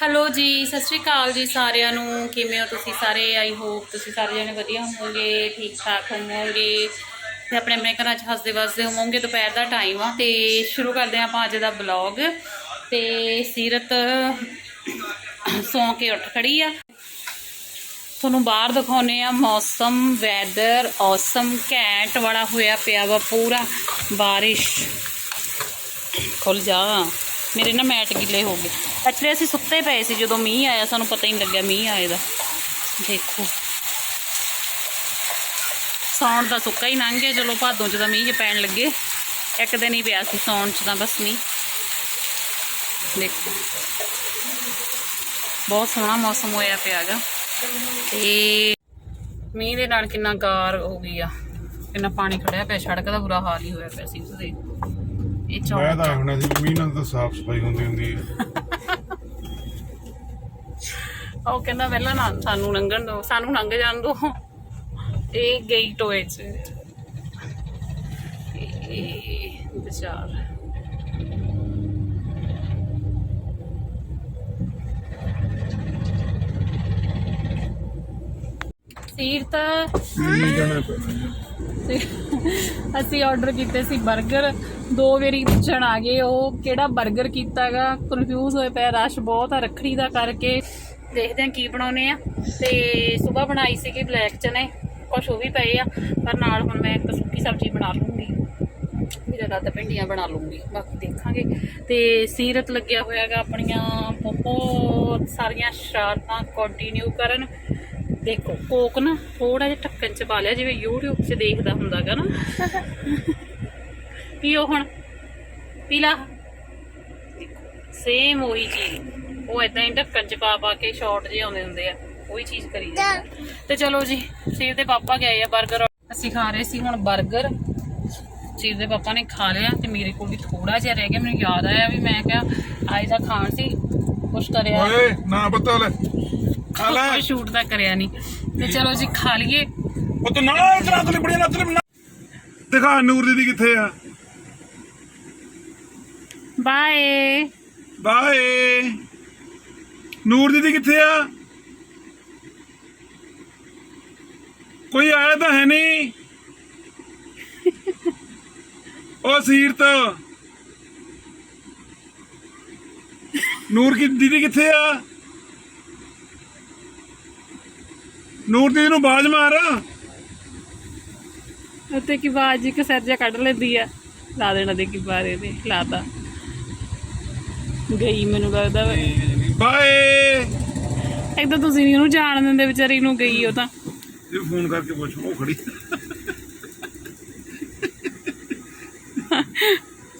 Hello ਜੀ, ਸਤਿ ਸ਼੍ਰੀ ਅਕਾਲ ਜੀ ਸਾਰਿਆਂ ਨੂੰ। ਕਿਵੇਂ ਹੋ ਤੁਸੀਂ ਸਾਰੇ? ਆਈ ਹੋਪ ਤੁਸੀਂ ਸਾਰੇ ਜਣੇ ਵਧੀਆ ਹੋਵੋਗੇ, ਠੀਕ ਠਾਕ ਹੋਵੋਗੇ ਤੇ ਆਪਣੇ ਆਪਣੇ ਘਰਾਂ 'ਚ ਹੱਸਦੇ ਵਸਦੇ ਹੋਵੋਗੇ। ਦੁਪਹਿਰ ਦਾ ਟਾਈਮ ਆ ਤੇ ਸ਼ੁਰੂ ਕਰਦੇ ਹਾਂ ਆਪਾਂ ਅੱਜ ਦਾ ਬਲੌਗ ਤੇ ਸੀਰਤ ਸੌਂ ਕੇ ਉੱਠ ਖੜੀ ਆ। ਤੁਹਾਨੂੰ ਬਾਹਰ ਦਿਖਾਉਨੇ ਆ ਮੌਸਮ ਵੈਦਰ ਔਸਮ ਘੈਂਟ ਵਾਲਾ ਹੋਇਆ ਪਿਆ ਵਾ ਪੂਰਾ। ਬਾਰਿਸ਼। ਖੁੱਲ ਜਾ। ਮੇਰੇ ਨਾ ਮੈਟ ਗਿੱਲੇ ਹੋ ਗਏ। ਐਕਚੁਅਲੀ ਅਸੀਂ ਸੁੱਤੇ ਪਏ ਸੀ ਜਦੋਂ ਮੀਂਹ ਆਇਆ, ਸਾਨੂੰ ਪਤਾ ਹੀ ਨਹੀਂ ਲੱਗਿਆ ਮੀਂਹ ਆਏ ਦਾ। ਦੇਖੋ। ਸੌਣ ਦਾ ਸੁੱਕਾ ਹੀ ਲੰਘ ਗਿਆ, ਚਲੋ ਭਾਦੋਂ ਚ ਤਾਂ ਮੀਂਹ ਜੇ ਪੈਣ ਲੱਗੇ। ਇੱਕ ਦਿਨ ਹੀ ਪਿਆ ਸੀ ਸੌਣ ਚ ਤਾਂ ਬਸ ਮੀਂਹ। ਦੇਖੋ। ਬਹੁਤ ਸੋਹਣਾ ਮੌਸਮ ਹੋਇਆ ਪਿਆਗਾ। ਤੇ ਮੀਂਹ ਦੇ ਨਾਲ ਕਿੰਨਾ ਗਾਰ ਹੋ ਗਈ ਆ। ਕਿੰਨਾ ਪਾਣੀ ਖੜਿਆ ਪਿਆ, ਸੜਕ ਦਾ ਬੁਰਾ ਹਾਲ ਹੀ ਹੋਇਆ ਪਿਆ ਸੀ। ਤੁਸੀਂ ਇਹ ਮੈਂ ਚੌਂਕ ਤਾਂ ਹੁਣ ਸੀ ਮੀਂਹ ਨਾਲ ਤਾਂ ਸਾਫ਼ ਸਫ਼ਾਈ ਹੁੰਦੀ ਹੁੰਦੀ ਹੈ। ਉਹ ਕਹਿੰਦਾ ਪਹਿਲਾਂ ਨਾ ਸਾਨੂੰ ਲੰਘਣ ਦਿਓ ਸਾਨੂੰ ਲੰਘ ਜਾਣ ਦਿਓ। ਇਹ ਗਈ ਟੋਏ ਚ। ਇਹ ਵਿਚਾਰ ਸੀਰਤ ਮੀਂਹ ਜਾਣਾ ਪੈਣਾ। ਤੇ ਅਸੀਂ ਆਰਡਰ ਕੀਤੇ ਸੀ 버ਗਰ ਦੋ ਵਾਰੀ ਪੁੱਛਣ ਆ ਗਏ, ਉਹ ਕਿਹੜਾ 버ਗਰ ਕੀਤਾਗਾ ਕਨਫਿਊਜ਼ ਹੋਏ ਪਿਆ ਰਸ਼ ਬਹੁਤ ਆ, ਰੱਖੜੀ ਦਾ ਕਰਕੇ। ਦੇਖਦੇ ਆ ਕੀ ਬਣਾਉਨੇ ਆ। ਤੇ ਸਵੇਰ ਬਣਾਈ ਸੀਗੀ ਬਲੈਕ ਚਨੇ, ਕੁਛ ਉਹ ਵੀ ਪਏ ਆ, ਪਰ ਨਾਲ ਹੁਣ ਮੈਂ ਇੱਕ ਸੁੱਕੀ ਸਬਜ਼ੀ ਬਣਾ ਲੂੰਗੀ ਮੇਰਾ ਰਾਤ ਭਿੰਡੀਆਂ ਬਣਾ ਲੂੰਗੀ ਬਾਕੀ ਦੇਖਾਂਗੇ। ਤੇ ਸੀਰਤ ਲੱਗਿਆ ਹੋਇਆਗਾ ਆਪਣੀਆਂ, ਬਹੁਤ ਸਾਰੀਆਂ ਸ਼ਰਾਰਤਾਂ ਕੰਟੀਨਿਊ ਕਰਨ। ਦੇਖੋ, ਕੋਕ ਨਾ ਥੋੜਾ ਜਿਹਾ ਢੱਕਣ ਚ ਪਾ ਲਿਆ, ਜਿਵੇਂ YouTube 'ਚ ਦੇਖਦਾ ਹੁੰਦਾਗਾ ਨਾ। ਪੀਓ ਹੁਣ। ਪੀ ਲਾ। ਸੇਮ ਉਹੀ ਚੀਜ਼। ਉਹ ਇਦਾਂ ਹੀ ਢੱਕਣ ਚ ਪਾ ਪਾ ਕੇ ਸ਼ਾਰਟ ਜਿਹੇ ਆਉਂਦੇ ਹੁੰਦੇ ਆ। ਉਹੀ ਚੀਜ਼ ਕਰੀ ਜਾਂਦੇ। ਤੇ ਚਲੋ ਜੀ ਸੀਰ ਦੇ ਪਾਪਾ ਗਏ ਆ 버ਗਰ ਅਸੀਂ ਖਾ ਰਹੇ ਸੀ ਹੁਣ 버ਗਰ ਸੀਰ ਦੇ ਪਾਪਾ ਨੇ ਖਾ ਲਿਆ ਤੇ ਮੇਰੇ ਕੋਲ ਵੀ ਥੋੜਾ ਜਿਹਾ ਰਹਿ ਗਿਆ। ਮੈਨੂੰ ਯਾਦ ਆਇਆ ਵੀ ਮੈਂ ਕਿਹਾ ਅੱਜ ਦਾ ਖਾਣ ਸੀ। ਕੁਛ ਕਰਿਆ ਓਏ ਨਾ ਪਤਾ ਲੈ। ਖਾ ਲੈ। ਕੋਈ ਸ਼ੂਟ ਤਾਂ ਕਰਿਆ ਨਹੀਂ ਤੇ ਚਲੋ ਜੀ ਖਾ ਲਈਏ। ਉਹ ਤੂੰ ਨਾ ਇਤਨਾ ਤਲੀ ਬੜੀਆਂ ਨੱਚ ਲੈ ਦਿਖਾ ਨੂਰ ਦੀਦੀ ਕਿੱਥੇ ਆ। ਬਾਏ ਬਾਏ ਨੂਰ ਦੀਦੀ ਕਿੱਥੇ ਆ? ਕੋਈ ਆਇਆ ਤਾਂ ਹੈ ਨਹੀਂ। ਉਹ ਸੀਰਤ। ਨੂਰ ਕੀ ਦੀਦੀ ਕਿੱਥੇ ਆ? ਨੂਰ ਦੀਦੀ ਨੂੰ ਬਾਜ ਮਾਰ। ਉੱਤੇ ਕੀ ਬਾਜ ਇੱਕ ਸਿਰ ਜਿਹਾ ਕੱਢ ਲੈਂਦੀ ਆ। ਲਾ ਦੇਣਾ ਦੇ ਕੀ ਬਾਰੇ ਦੇ ਲਾਤਾ ਗਈ ਮੈਨੂੰ ਲੱਗਦਾ ਵਾ। ਬਾਏ। ਇੱਕ ਤਾਂ ਤੁਸੀਂ ਨਹੀਂ ਉਹਨੂੰ ਜਾਣ ਦਿੰਦੇ ਵਿਚਾਰੀ ਨੂੰ ਗਈ ਉਹ ਤਾਂ। ਇਹ ਫੋਨ ਕਰਕੇ ਪੁੱਛ ਉਹ ਖੜੀ।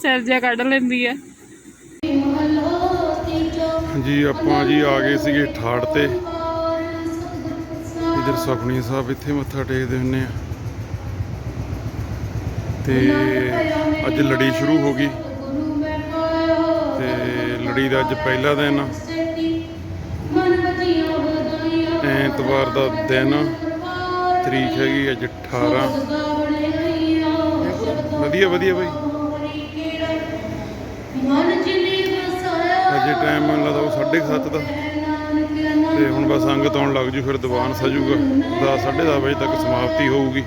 ਸਿਰ ਜਿਹਾ ਕੱਢ ਲੈਂਦੀ ਆ। ਜੀ ਆਪਾਂ ਜੀ ਆ ਗਏ ਸੀਗੇ ਠਾੜ ਤੇ। ਇਧਰ ਸੁਖਣੀ ਸਾਹਿਬ ਇੱਥੇ ਮੱਥਾ ਟੇਕਦੇ ਹੁੰਨੇ ਆ। ਤੇ ਅੱਜ ਲੜੀ ਸ਼ੁਰੂ ਹੋ ਗਈ। ਲੜੀ ਦਾ ਅੱਜ ਪਹਿਲਾ ਦਿਨ। ਐਤਵਾਰ ਦਾ ਦਿਨ, ਤਰੀਕ ਹੈਗੀ ਅੱਜ 18 ਵਧੀਆ ਵਧੀਆ ਬਾਈ। ਅੱਜ ਟਾਈਮ ਮੈਨੂੰ ਲੱਗਦਾ ਉਹ 7:30 ਦਾ। ਤੇ ਹੁਣ ਬਸ ਸੰਗਤ ਆਉਣ ਲੱਗ ਜੂ, ਫਿਰ ਦੀਵਾਨ ਸਜੂਗਾ। 10 10:30 ਵਜੇ ਤੱਕ ਸਮਾਪਤੀ ਹੋਊਗੀ।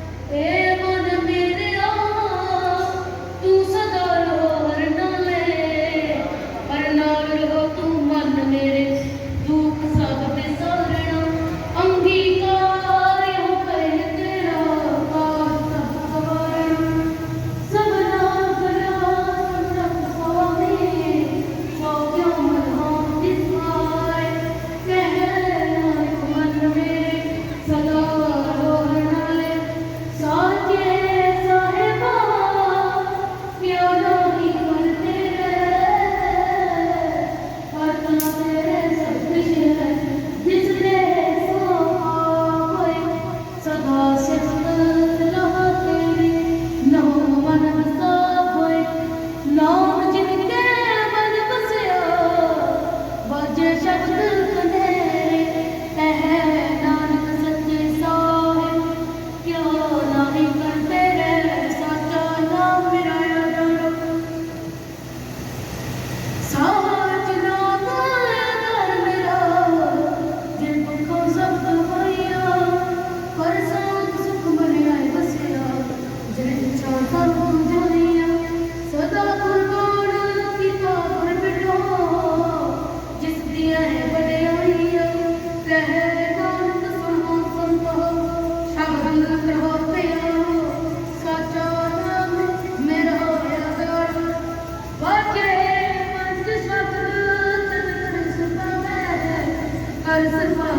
ਕਰ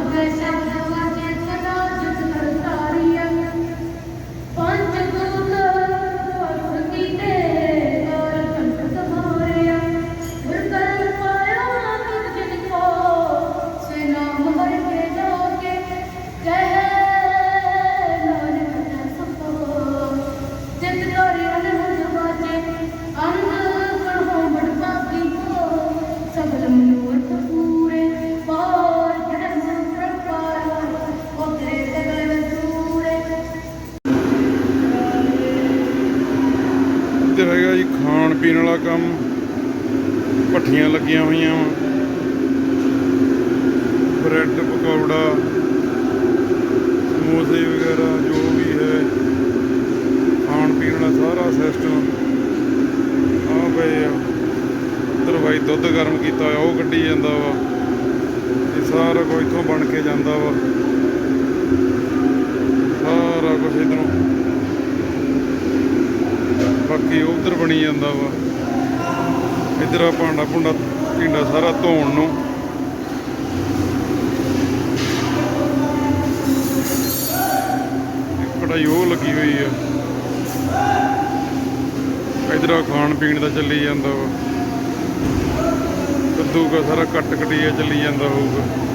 ਖਾਣ ਕੰਮ ਭੱਠੀਆਂ ਲੱਗੀਆਂ ਹੋਈਆਂ ਵਾ। ਬ੍ਰੈਡ, ਪਕੌੜਾ, ਸਮੋਸੇ ਵਗੈਰਾ, ਜੋ ਵੀ ਹੈ। ਖਾਣ ਪੀਣ ਦਾ ਸਾਰਾ ਸਿਸਟਮ ਆ ਪਏ ਆ। ਉੱਧਰ ਭਾਈ ਦੁੱਧ ਗਰਮ ਕੀਤਾ ਹੋਇਆ, ਉਹ ਕੱਢੀ ਜਾਂਦਾ ਵਾ। ਇਹ ਸਾਰਾ ਕੁਝ ਇੱਥੋਂ ਬਣ ਕੇ ਜਾਂਦਾ ਵਾ। ਸਾਰਾ ਕੁਝ ਇੱਧਰੋਂ। ਬਾਕੀ ਉਧਰ ਬਣੀ ਜਾਂਦਾ ਵਾ। ਇੱਧਰ ਆ ਭਾਂਡਾ ਭੁੰਡਾ, ਟਿੰਡਾ ਸਾਰਾ ਧੋਣ ਨੂੰ। ਇੱਕ ਕੜਾਈ ਉਹ ਲੱਗੀ ਹੋਈ ਆ। ਇੱਧਰ ਆ ਖਾਣ ਪੀਣ ਦਾ ਚੱਲੀ ਜਾਂਦਾ ਵਾ। ਕੱਦੂ ਕਾ ਸਾਰਾ ਕੱਟ ਕਟੀਆ ਚੱਲੀ ਜਾਂਦਾ ਹੋਊਗਾ।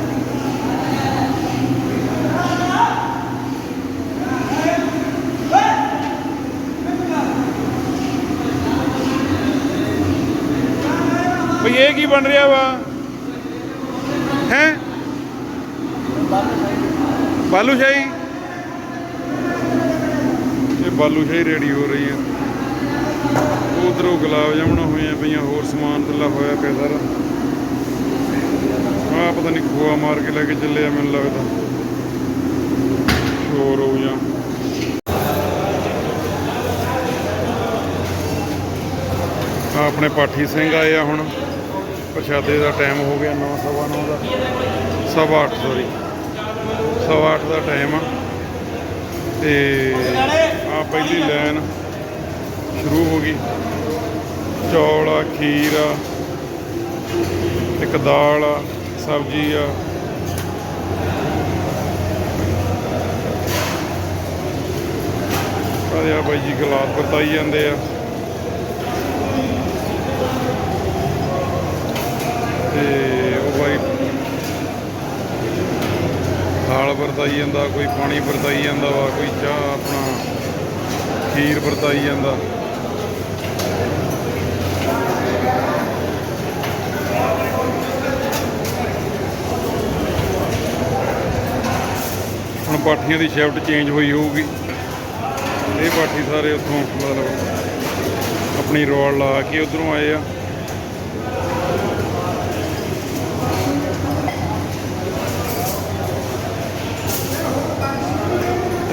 ਭਈ ਇਹ ਕੀ ਬਣ ਰਿਹਾ ਵਾ? ਹੈ? ਬਾਲੂ ਸ਼ਾਹੀ? ਇਹ ਬਾਲੂ ਸ਼ਾਹੀ ਰੈਡੀ ਹੋ ਰਹੀ ਆ। ਉਧਰੋਂ ਗੁਲਾਬ ਜਾਮਣਾ ਹੋਈਆਂ ਪਈਆਂ, ਹੋਰ ਸਮਾਨ ਥੱਲਾ ਹੋਇਆ ਪਿਆ ਸਾਰਾ। ਆ ਪਤਾ ਨਹੀਂ ਖੋਆ ਮਾਰ ਕੇ ਲੈ ਕੇ ਚੱਲੇ ਆ ਮੈਨੂੰ ਲੱਗਦਾ। ਸ਼ੋਰ ਹੋ ਜਾਂ ਆਪਣੇ ਪਾਠੀ ਸਿੰਘ ਆਏ ਆ ਹੁਣ। ਪ੍ਰਸ਼ਾਦੇ ਦਾ ਟਾਈਮ ਹੋ ਗਿਆ 9 ਸਵਾ 9 ਦਾ। ਸਵਾ 8 ਸੌਰੀ ਸਵਾ 8 ਦਾ ਟਾਈਮ ਆ। ਤੇ ਆ ਪਹਿਲੀ ਲਾਈਨ ਸ਼ੁਰੂ ਹੋ ਗਈ। ਚੌਲ ਆ, ਖੀਰ ਆ, ਇੱਕ ਦਾਲ ਆ, ਸਬਜ਼ੀ ਆ। ਆਦੇ ਆ ਬਾਈ ਜੀ, ਗਲਾਸ ਵਰਤਾਈ ਜਾਂਦੇ ਆ। ਤੇ ਉਹ ਬਾਈ ਦਾਲ ਵਰਤਾਈ ਜਾਂਦਾ, ਕੋਈ ਪਾਣੀ ਵਰਤਾਈ ਜਾਂਦਾ ਵਾ, ਕੋਈ ਚਾਹ ਆਪਣਾ ਖੀਰ ਵਰਤਾਈ ਜਾਂਦਾ। ਹੁਣ ਪਾਠੀਆਂ ਦੀ ਸ਼ਿਫਟ ਚੇਂਜ ਹੋਈ ਹੋਊਗੀ। ਇਹ ਪਾਠੀ ਸਾਰੇ ਉੱਥੋਂ ਮਤਲਬ ਆਪਣੀ ਰੋਲ ਲਾ ਕੇ ਉਧਰੋਂ ਆਏ ਆ।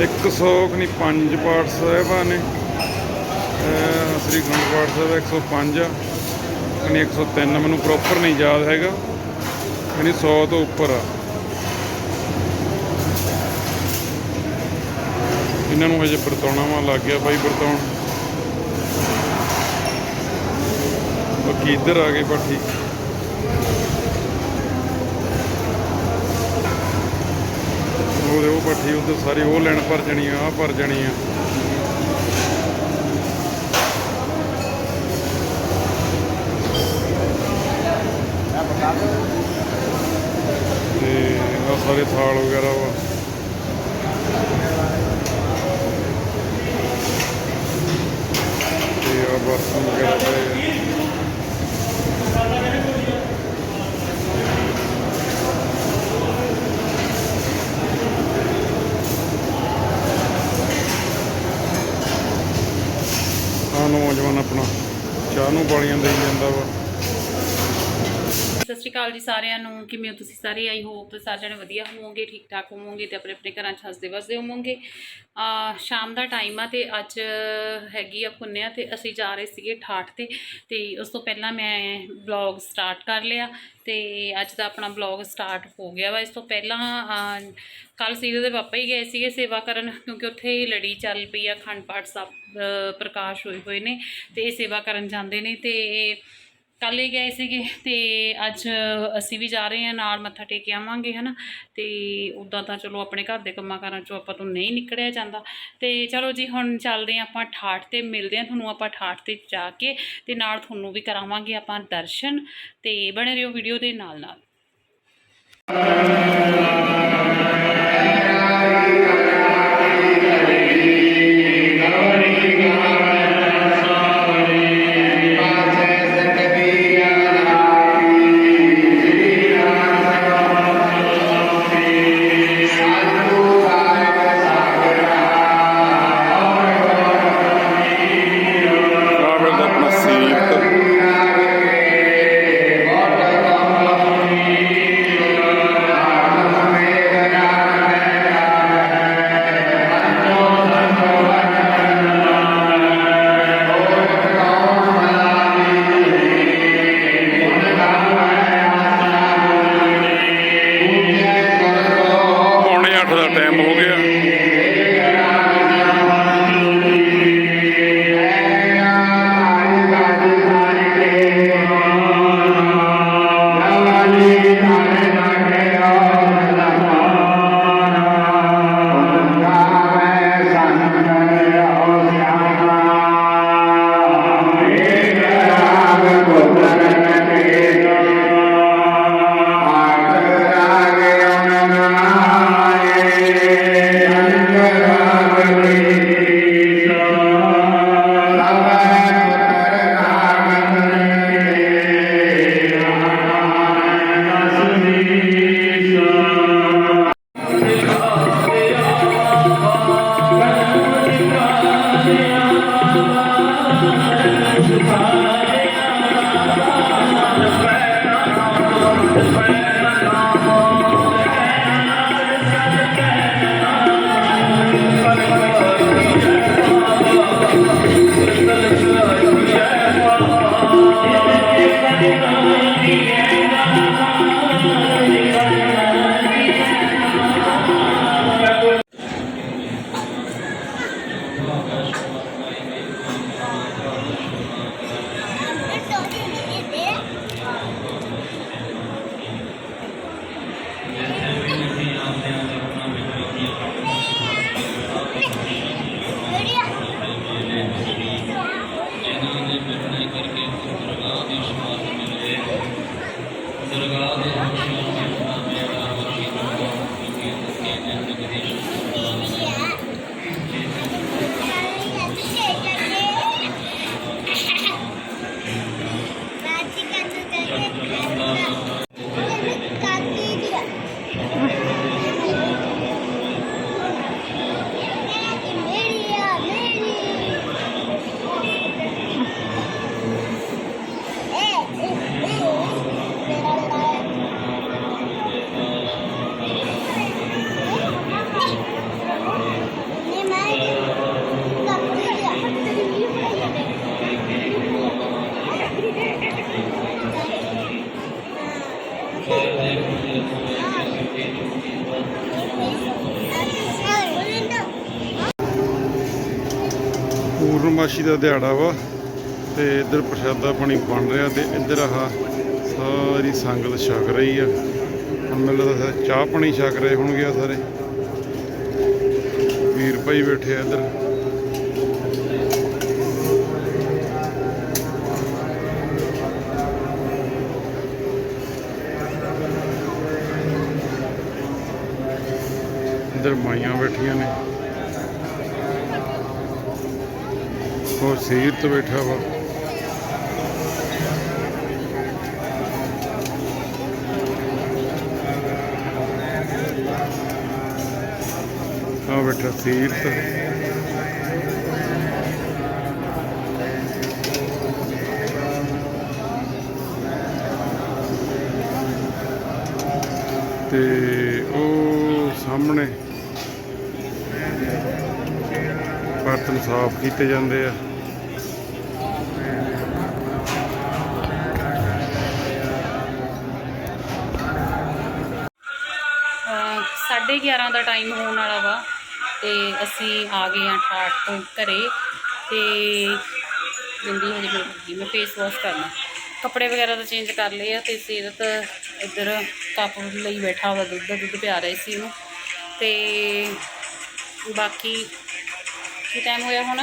ਇੱਕ ਸੌ ਖਨੀ ਪੰਜ ਪਾਠ ਸਾਹਿਬਾਂ ਨੇ। ਅਹ ਸ੍ਰੀ ਅਖੰਡ ਪਾਠ ਸਾਹਿਬ 105 ਆ ਖਨੀ 103 ਮੈਨੂੰ ਪ੍ਰੋਪਰ ਨਹੀਂ ਯਾਦ ਹੈਗਾ। ਖਨੀ 100 ਤੋਂ ਉੱਪਰ ਆ। ਇਹਨਾਂ ਨੂੰ ਹਜੇ ਵਰਤਾਉਣਾ ਵਾ, ਲੱਗ ਗਿਆ ਭਾਈ ਵਰਤਾਉਣ। ਬਾਕੀ ਇੱਧਰ ਆ ਗਏ ਬਾਠੀ ਠੀਕ ਉਹ ਬਾਠੀ ਉੱਧਰ ਸਾਰੀ, ਉਹ ਲੈਣ ਭਰ ਜਾਣੀ ਆ, ਆਹ ਭਰ ਜਾਣੀ ਆ। ਤੇ ਆ ਸਾਰੇ ਥਾਲ ਵਗੈਰਾ ਵਾ ਤੇ ਆ ਬਰਤਨ ਵਗੈਰਾ ਪਏ ਆ ਆ ਨੌਜਵਾਨ ਆਪਣਾ ਚਾਹ ਨੂੰ ਬਾਲੀਆਂ ਦੇਈ ਜਾਂਦਾ ਵਾ। ਸਤਿ ਸ਼੍ਰੀ ਅਕਾਲ ਜੀ ਸਾਰਿਆਂ ਨੂੰ। ਕਿਵੇਂ ਹੋ ਤੁਸੀਂ ਸਾਰੇ? ਆਈ ਹੋਪ ਤੁਸੀਂ ਸਾਰੇ ਜਣੇ ਵਧੀਆ ਹੋਵੋਗੇ ਠੀਕ ਠਾਕ ਹੋਵੋਗੇ ਤੇ ਆਪਣੇ ਆਪਣੇ ਘਰਾਂ 'ਚ ਹੱਸਦੇ ਵਸਦੇ ਹੋਵੋਗੇ। ਆ, ਸ਼ਾਮ ਦਾ ਟਾਈਮ ਆ ਤੇ ਅੱਜ ਹੈਗੀ ਆ ਪੁੰਨਿਆ ਤੇ ਅਸੀਂ ਜਾ ਰਹੇ ਸੀਗੇ ਠਾਠ ਤੇ ਤੇ ਉਸ ਤੋਂ ਪਹਿਲਾਂ ਮੈਂ ਬਲੌਗ ਸਟਾਰਟ ਕਰ ਲਿਆ ਤੇ ਅੱਜ ਦਾ ਆਪਣਾ ਬਲੌਗ ਸਟਾਰਟ ਹੋ ਗਿਆ ਵਾ। ਇਸ ਤੋਂ ਪਹਿਲਾਂ ਕੱਲ ਸੀਰੋ ਦੇ ਪਾਪਾ ਹੀ ਗਏ ਸੀਗੇ ਸੇਵਾ ਕਰਨ ਕਿਉਂਕਿ ਉੱਥੇ ਲੜੀ ਚੱਲ ਪਈ ਆ, ਅਖੰਡ ਪਾਠ ਸਾਹਿਬ ਪ੍ਰਕਾਸ਼ ਹੋਏ ਹੋਏ ਨੇ ਤੇ ਇਹ ਸੇਵਾ ਕਰਨ ਜਾਂਦੇ ਨੇ ਤੇ ਕੱਲ੍ਹ ਹੀ ਗਏ ਸੀਗੇ ਤੇ ਅੱਜ ਅਸੀਂ ਵੀ ਜਾ ਰਹੇ ਹਾਂ, ਨਾਲ ਮੱਥਾ ਟੇਕ ਕੇ ਆਵਾਂਗੇ, ਹਨਾ? ਤੇ ਉਦਾਂ ਤਾਂ ਚਲੋ ਆਪਣੇ ਘਰ ਦੇ ਕੰਮਾਂ ਕਾਰਾਂ ਚੋਂ ਆਪਾਂ ਤੋਂ ਨਹੀਂ ਨਿਕਲਿਆ ਜਾਂਦਾ। ਤੇ ਚਲੋ ਜੀ, ਹੁਣ ਚੱਲਦੇ ਹਾਂ ਆਪਾਂ ਠਾਠ ਤੇ, ਮਿਲਦੇ ਹਾਂ ਤੁਹਾਨੂੰ ਆਪਾਂ ਠਾਠ ਤੇ ਜਾ ਕੇ ਤੇ ਨਾਲ ਤੁਹਾਨੂੰ ਵੀ ਕਰਾਵਾਂਗੇ ਆਪਾਂ ਦਰਸ਼ਨ ਤੇ ਬਣੇ ਰਹੋ ਵੀਡੀਓ ਦੇ ਨਾਲ ਨਾਲ ਪੂਰਨਮਾਸ਼ੀ ਦਾ ਦਿਹਾੜਾ ਵਾ ਤੇ ਇੱਧਰ ਪ੍ਰਸ਼ਾਦਾ ਪਾਣੀ ਬਣ ਰਿਹਾ ਤੇ ਇੱਧਰ ਆਹ ਸਾਰੀ ਸੰਗਤ ਛਕ ਰਹੀ ਆ। ਹੁਣ ਮੈਨੂੰ ਲੱਗਦਾ ਚਾਹ ਪਾਣੀ ਛਕ ਰਹੇ ਹੋਣਗੇ ਸਾਰੇ। ਵੀਰ ਭਾਈ ਬੈਠੇ ਆ ਇੱਧਰ। ਇੱਧਰ ਮਾਈਆਂ ਬੈਠੀਆਂ ਨੇ। ਹੋਰ ਸੀਰਤ ਬੈਠਾ ਵਾ। ਆ ਬੈਠਾ ਸੀਰਤ ਤੇ ਉਹ ਸਾਹਮਣੇ ਬਰਤਨ ਸਾਫ਼ ਕੀਤੇ ਜਾਂਦੇ ਆ। 11:30 ਦਾ ਟਾਈਮ ਹੋਣ ਵਾਲਾ ਵਾ ਅਤੇ ਅਸੀਂ ਆ ਗਏ ਆ ਠਾਠ ਤੋਂ ਘਰ ਅਤੇ ਜਿੰਦੀ ਹਜੇ ਲੱਗੀ ਮੈਂ ਫੇਸ ਵਾਸ਼ ਕਰਨਾ। ਕੱਪੜੇ ਵਗੈਰਾ ਤਾਂ ਚੇਂਜ ਕਰ ਲਏ ਆ ਅਤੇ ਸਿਹਤ ਇੱਧਰ ਕੱਪ ਲਈ ਬੈਠਾ ਵਾ ਦੁੱਧ ਦੁੱਧ ਪਿਆ ਰਹੇ ਸੀ ਉਹਨੂੰ। ਅਤੇ ਬਾਕੀ ਕੀ ਟਾਈਮ ਹੋਇਆ ਹੁਣ?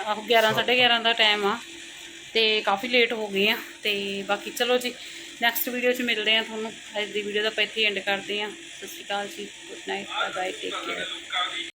ਆਹੋ ਗਿਆਰਾਂ ਸਾਢੇ ਗਿਆਰਾਂ ਦਾ ਟਾਈਮ ਆ ਅਤੇ ਕਾਫੀ ਲੇਟ ਹੋ ਗਏ ਆ ਅਤੇ ਬਾਕੀ ਚਲੋ ਜੀ ਨੈਕਸਟ ਵੀਡੀਓ 'ਚ ਮਿਲਦੇ ਆ ਤੁਹਾਨੂੰ। ਅੱਜ ਦੀ ਵੀਡੀਓ ਦਾ ਆਪਾਂ ਇੱਥੇ ਐਂਡ ਕਰਦੇ ਆ ਸਤਿ ਸ਼੍ਰੀ ਅਕਾਲ ਜੀ। Good night bye bye take care